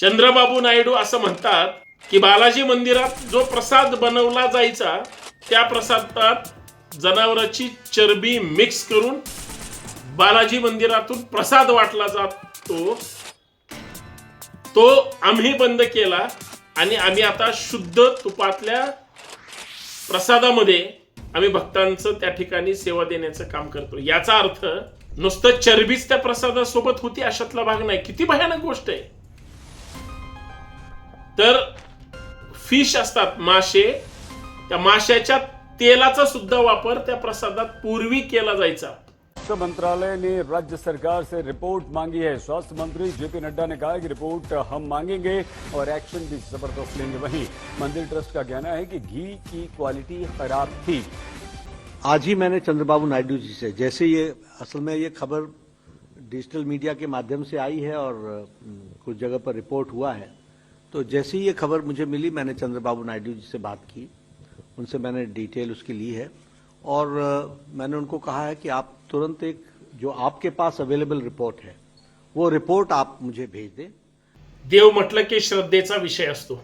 चंद्रबाबू नायडू असं म्हणतात की बालाजी मंदिरात जो प्रसाद बनवला जायचा त्या प्रसादात जनावराची चरबी मिक्स करून बालाजी मंदिरातून प्रसाद वाटला जातो. तो आम्ही बंद केला आणि आम्ही आता शुद्ध तुपातल्या प्रसादामध्ये आम्ही भक्तांचं त्या ठिकाणी सेवा देण्याचं काम करतो. याचा अर्थ नुसतं चरबीच त्या प्रसादासोबत होती अशातला भाग नाही. किती भयानक गोष्ट आहे. तर फिश असतात मासे. त्या माशाच्या तेलाचा सुद्धा वापर त्या प्रसादात पूर्वी केला जायचा. स्वास्थ्य मंत्रालय ने राज्य सरकार से रिपोर्ट मांगी है. स्वास्थ्य मंत्री जेपी नड्डा ने कहा कि रिपोर्ट हम मांगेंगे और एक्शन भी जबरदस्त लेंगे। वहीं मंदिर ट्रस्ट का कहना है कि घी की क्वालिटी खराब थी। आज ही मैंने चंद्रबाबू नायडू जी से जैसे ये असल में ये खबर डिजिटल मीडिया के माध्यम से आई है और कुछ जगह पर रिपोर्ट हुआ है। तो जैसे ही ये खबर मुझे मिली मैंने चंद्रबाबू नायडू जी से बात की। उनसे मैंने डिटेल उसकी ली है। और मैंने उनको कहा है कि आप तुरंत एक जो आपके पास अवेलेबल रिपोर्ट है वो रिपोर्ट आप मुझे भेज दें। देव म्हटलं की श्रद्धेचा विषय असतो।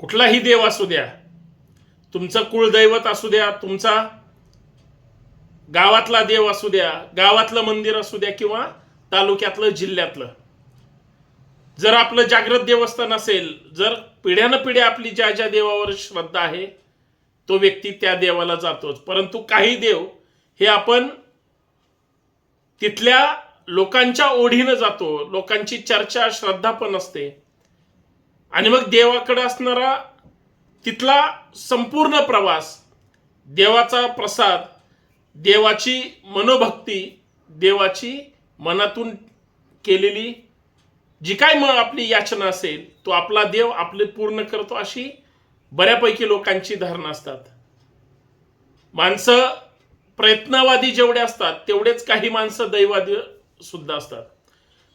कुठलाही देव असू द्या तुमचं कुळदैवत असू द्या तुमचा गावातला देव असू द्या गावातलं मंदिर असू द्या किंवा तालुक्यातलं जिल्ह्यातलं जर आपलं जागृत देवस्थान असेल जर पिढ्यानं पिढ्या आपली ज्या ज्या देवावर श्रद्धा आहे तो व्यक्ती त्या देवाला जातोच. परंतु काही देव हे आपण तिथल्या लोकांच्या ओढीनं जातो लोकांची चर्चा श्रद्धा पण असते. आणि मग देवाकडे असणारा तिथला संपूर्ण प्रवास देवाचा प्रसाद देवाची मनोभक्ती देवाची मनातून केलेली जी काय मग आपली याचना असेल तो आपला देव आपले पूर्ण करतो अशी बऱ्यापैकी लोकांची धारणा असतात. माणसं प्रयत्नवादी जेवढे असतात तेवढेच काही माणसं दैवादी सुद्धा असतात.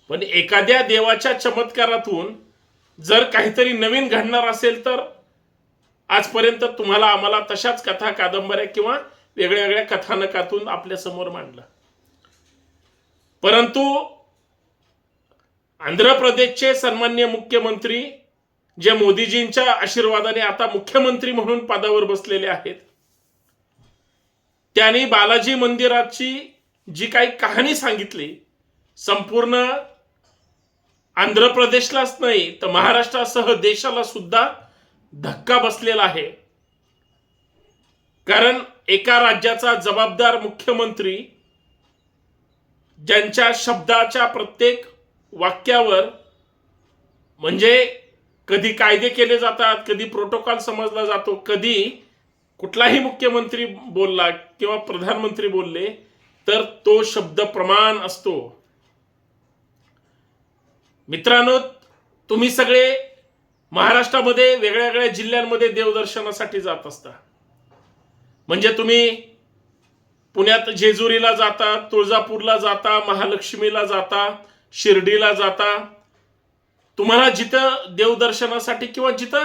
पण एखाद्या देवाच्या चमत्कारातून जर काहीतरी नवीन घडणार असेल तर आजपर्यंत तुम्हाला आम्हाला तशाच कथा कादंबऱ्या किंवा वेगळ्या वेगळ्या कथानकातून आपल्यासमोर मांडलं. परंतु आंध्र प्रदेशचे सन्मान्य मुख्यमंत्री जे मोदीजींच्या आशीर्वादाने आता मुख्यमंत्री म्हणून पदावर बसलेले आहेत. त्यांनी बालाजी मंदिराची जी काही कहाणी सांगितली संपूर्ण आंध्र प्रदेशलाच नाही तर महाराष्ट्रासह देशाला सुद्धा धक्का बसलेला आहे. कारण एका राज्याचा जबाबदार मुख्यमंत्री ज्यांच्या शब्दाच्या प्रत्येक वाक्यावर म्हणजे कधी कायदे केले जातात कधी प्रोटोकॉल समजला जातो कधी कुठलाही मुख्यमंत्री बोलला किंवा प्रधानमंत्री बोलले तर तो शब्द प्रमाण असतो. मित्रांनो तुम्ही सगळे महाराष्ट्रामध्ये वेगळ्या वेगळ्या जिल्ह्यांमध्ये देवदर्शनासाठी जात असता. म्हणजे तुम्ही पुण्यात जेजुरीला जाता तुळजापूरला जाता महालक्ष्मीला जाता शिर्डीला जाता तुम्हाला जिथं देवदर्शनासाठी किंवा जिथं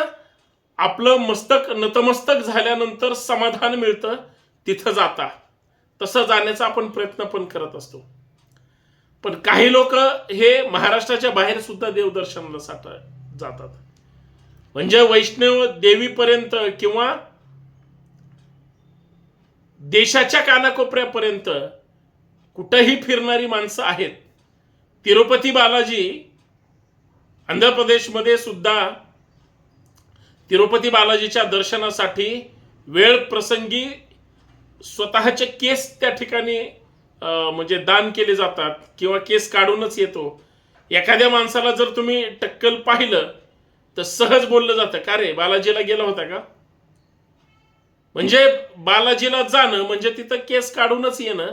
आपलं मस्तक नतमस्तक झाल्यानंतर समाधान मिळतं तिथं जाता. तसं जाण्याचा आपण प्रयत्न पण करत असतो. पण काही लोक हे महाराष्ट्राच्या बाहेर सुद्धा देवदर्शनाला साठ जातात. म्हणजे वैष्णव देवीपर्यंत किंवा देशाच्या कानाकोपऱ्यापर्यंत कुठंही फिरणारी माणसं आहेत. तिरुपती बालाजी आंध्र प्रदेशमध्ये सुद्धा तिरुपती बालाजीच्या दर्शनासाठी वेळ प्रसंगी स्वतःचे केस त्या ठिकाणी म्हणजे दान केले जातात किंवा केस काढूनच येतो. एखाद्या माणसाला जर तुम्ही टक्कल पाहिलं तर सहज बोललं जातं का रे बालाजीला गेला होता का? म्हणजे बालाजीला जाणं म्हणजे तिथं केस काढूनच येणं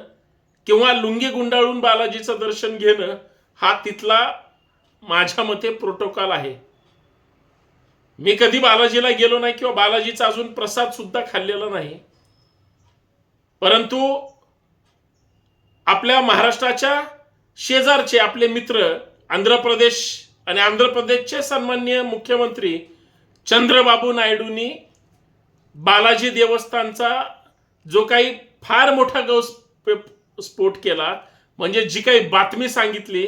किंवा लुंगी गुंडाळून बालाजीचं दर्शन घेणं हा तिथला माझ्या मते प्रोटोकॉल आहे. मी कधी बालाजीला गेलो नाही किंवा बालाजीचा अजून प्रसाद सुद्धा खाल्लेला नाही. परंतु आपल्या महाराष्ट्राच्या शेजारचे आपले मित्र आंध्र प्रदेश आणि आंध्र प्रदेशचे सन्मान्य मुख्यमंत्री चंद्रबाबू नायडूंनी बालाजी देवस्थानचा जो काही फार मोठा गौ स्फोट केला म्हणजे जी काही बातमी सांगितली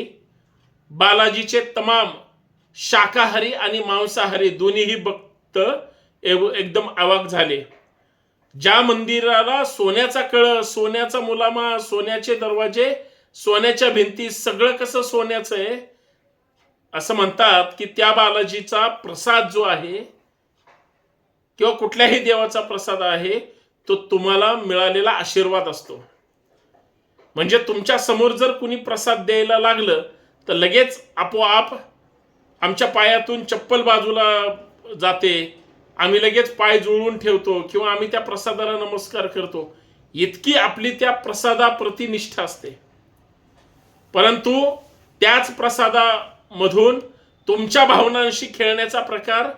बालाजीचे तमाम शाकाहारी आणि मांसाहारी दोन्हीही भक्त एकदम अवाक झाले. ज्या मंदिराला सोन्याचा कळ सोन्याचा मुलामा सोन्याचे दरवाजे सोन्याच्या भिंती सगळं कसं सोन्याचं आहे? असं म्हणतात की त्या बालाजीचा प्रसाद जो आहे किंवा कुठल्याही देवाचा प्रसाद आहे तो तुम्हाला मिळालेला आशीर्वाद असतो. म्हणजे तुमच्यासमोर जर कुणी प्रसाद द्यायला लागलं तर लगेच आपोआप आमच्या पायातून चप्पल बाजूला जाते. आम्ही लगेच पाय जुळवून ठेवतो किंवा आम्ही त्या प्रसादाला नमस्कार करतो. इतकी आपली त्या प्रसादाप्रती निष्ठा असते. परंतु त्याच प्रसादामधून तुमच्या भावनांशी खेळण्याचा प्रकार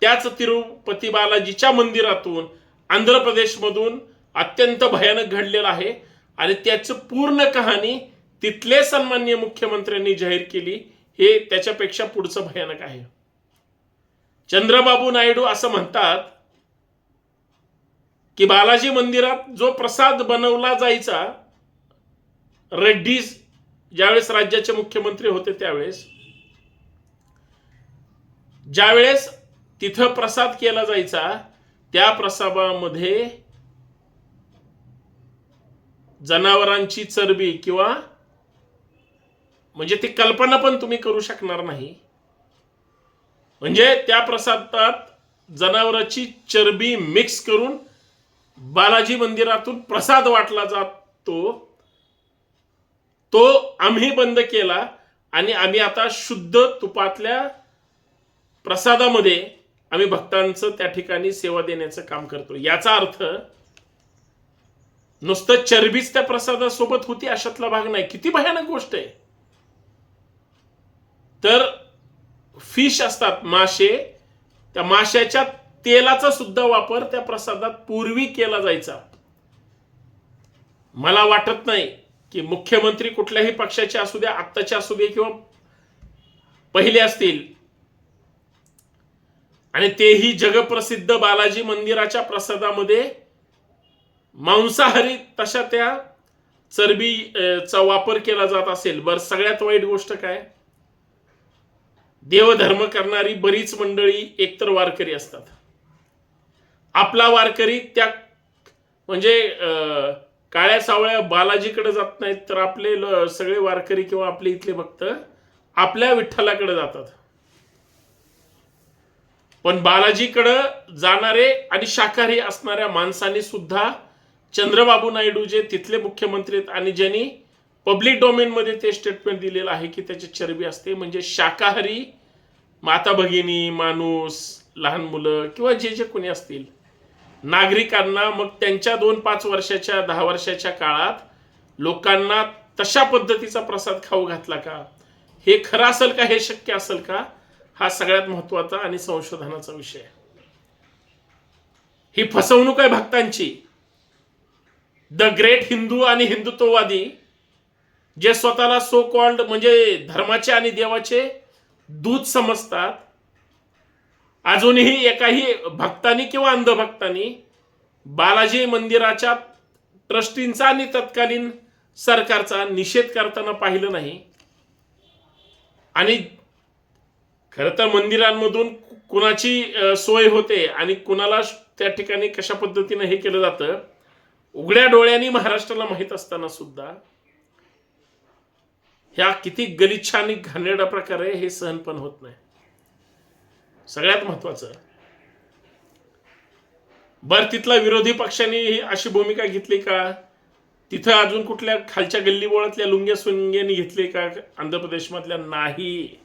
त्याच तिरुपती बालाजीच्या मंदिरातून आंध्र प्रदेशमधून अत्यंत भयानक घडलेला आहे. आणि त्याचं पूर्ण कहाणी तिथले सन्मान्य मुख्यमंत्र्यांनी जाहीर केली हे त्याच्यापेक्षा पुढचं भयानक आहे. चंद्रबाबू नायडू असं म्हणतात की बालाजी मंदिरात जो प्रसाद बनवला जायचा रेड्डीज ज्यावेळेस राज्याचे मुख्यमंत्री होते त्यावेळेस ज्यावेळेस तिथं प्रसाद केला जायचा त्या प्रसादामध्ये जनावरांची चरबी किंवा म्हणजे ती कल्पना पण तुम्ही करू शकणार नाही. म्हणजे त्या प्रसादात जनावरांची चरबी मिक्स करून बालाजी मंदिरातून प्रसाद वाटला जातो. तो आम्ही बंद केला आणि आम्ही आता शुद्ध तुपातल्या प्रसादामध्ये आम्ही भक्तांचं त्या ठिकाणी सेवा देण्याचं काम करतो याचा अर्थ नुसतं चरबीच त्या प्रसादासोबत होती अशातला भाग नाही. किती भयानक गोष्ट आहे. तर फिश असतात मासे. त्या माशाच्या तेलाचा सुद्धा वापर त्या प्रसादात पूर्वी केला जायचा. मला वाटत नाही की मुख्यमंत्री कुठल्याही पक्षाचे असू द्या आत्ताचे असू दे किंवा पहिले असतील. आणि तेही जगप्रसिद्ध बालाजी मंदिराच्या प्रसादामध्ये मांसाहारी तशा त्या चरबीचा वापर केला जात असेल. बरं सगळ्यात वाईट गोष्ट काय? देवधर्म करणारी बरीच मंडळी एकतर वारकरी असतात. आपला वारकरी त्या म्हणजे काळ्या सावळ्या बालाजीकडे जात नाहीत तर आपले सगळे वारकरी किंवा आपले इथले भक्त आपल्या विठ्ठलाकडे जातात. पण बालाजीकडं जाणारे आणि शाकाहारी असणाऱ्या माणसांनी सुद्धा चंद्रबाबू नायडू जे तिथले मुख्यमंत्री आहेत आणि ज्यांनी पब्लिक डोमेनमध्ये ते स्टेटमेंट दिलेलं आहे की त्याची चरबी असते. म्हणजे शाकाहारी माता भगिनी माणूस लहान मुलं किंवा जे जे कोणी असतील नागरिकांना मग त्यांच्या दोन पाच वर्षाच्या दहा वर्षाच्या काळात लोकांना तशा पद्धतीचा प्रसाद खाऊ घातला का? हे खरं असेल का? हे शक्य असेल का? हा सगळ्यात महत्त्वाचा आणि संशोधनाचा विषय. आहे ही फसवणूक आहे भक्तांची. द ग्रेट हिंदू आणि हिंदुत्ववादी जे स्वतःला सो कॉल्ड म्हणजे धर्माचे आणि देवाचे दूत समजतात अजूनही एकाही भक्तानी किंवा अंधभक्तानी बालाजी मंदिराच्या ट्रस्टींचा आणि तत्कालीन सरकारचा निषेध करताना पाहिलं नाही. आणि खरं तर मंदिरांमधून कुणाची सोय होते आणि कुणाला त्या ठिकाणी कशा पद्धतीनं हे केलं जातं उघड्या डोळ्यांनी महाराष्ट्राला माहीत असताना सुद्धा ह्या किती गलिच्छ आणि घाणेरडा प्रकार आहे हे सहन पण होत नाही. सगळ्यात महत्वाचं बर तिथला विरोधी पक्षांनी अशी भूमिका घेतली का? तिथं अजून कुठल्या खालच्या गल्लीबोळातल्या लुंग्या सुंग्यांनी घेतली का? आंध्र प्रदेशमधल्या नाही.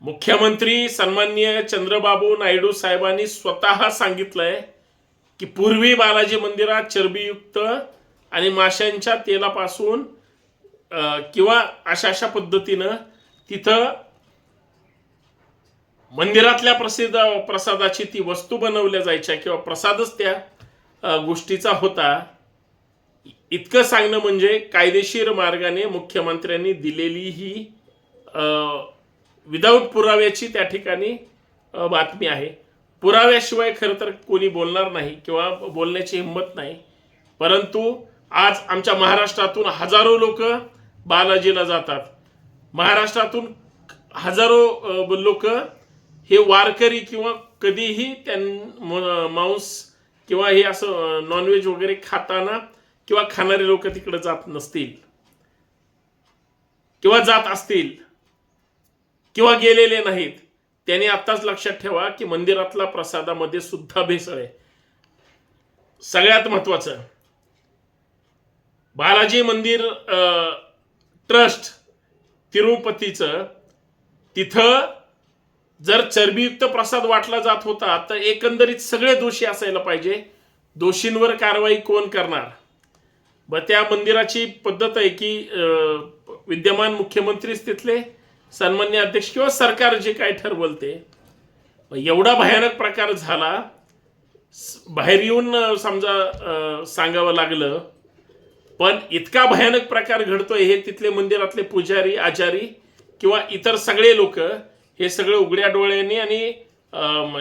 मुख्यमंत्री सन्मान्य चंद्रबाबू नायडू साहेबांनी स्वतः सांगितलंय की पूर्वी बालाजी मंदिरात चरबीयुक्त आणि माशांच्या तेलापासून किंवा अशा अशा पद्धतीनं तिथं मंदिरातल्या प्रसिद्ध प्रसादाची ती वस्तू बनवल्या जायच्या किंवा प्रसादच त्या गोष्टीचा होता. इतकं सांगणं म्हणजे कायदेशीर मार्गाने मुख्यमंत्र्यांनी दिलेली ही विदाऊट पुराव्याची त्या ठिकाणी बातमी आहे. पुराव्याशिवाय खरं तर कोणी बोलणार नाही किंवा बोलण्याची हिंमत नाही. परंतु आज आमच्या महाराष्ट्रातून हजारो लोक बालाजीला जातात. महाराष्ट्रातून हजारो लोक हे वारकरी किंवा कधीही त्यां मांस किंवा हे असं नॉनव्हेज वगैरे खाताना किंवा खाणारे लोक तिकडे जात नसतील. किंवा जात असतील. किंवा गेलेले नाहीत. त्याने आत्ताच लक्षात ठेवा की मंदिरातला प्रसादामध्ये सुद्धा भेसळ आहे. सगळ्यात महत्वाचं बालाजी मंदिर आ, ट्रस्ट तिरुपतीचं तिथं जर चरबीयुक्त प्रसाद वाटला जात होता तर एकंदरीत सगळे दोषी असायला पाहिजे. दोषींवर कारवाई कोण करणार? ब त्या मंदिराची पद्धत आहे की विद्यमान मुख्यमंत्रीच तिथले सन्मान्य अध्यक्ष किंवा सरकार जे काय ठरवल ते एवढा भयानक प्रकार झाला बाहेर येऊन समजा सांगावं लागलं पण इतका भयानक प्रकार घडतोय हे तिथले मंदिरातले पुजारी आचारी किंवा इतर सगळे लोक हे सगळं उघड्या डोळ्यांनी आणि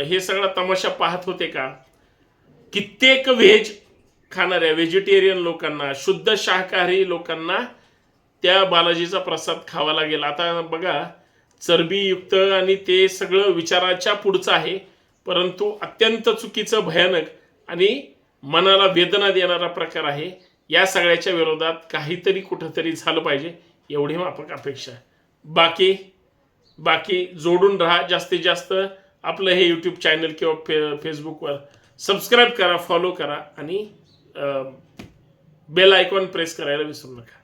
हे सगळा तमाशा पाहत होते का? कित्येक व्हेज खाणाऱ्या व्हेजिटेरियन लोकांना शुद्ध शाकाहारी लोकांना त्या बालाजीचा प्रसाद खावा लागेल आता बघा चरबीयुक्त आणि ते सगळं विचाराच्या पुढचं आहे परंतु अत्यंत चुकीचं भयानक आणि मनाला वेदना देणारा प्रकार आहे. या सगळ्याच्या विरोधात काहीतरी कुठंतरी झालं पाहिजे एवढी माफक अपेक्षा आहे. बाकी बाकी जोडून राहा. जास्तीत जास्त आपलं हे यूट्यूब चॅनल किंवा फे फेसबुकवर सबस्क्राईब करा फॉलो करा आणि बेल आयकॉन प्रेस करायला विसरू नका.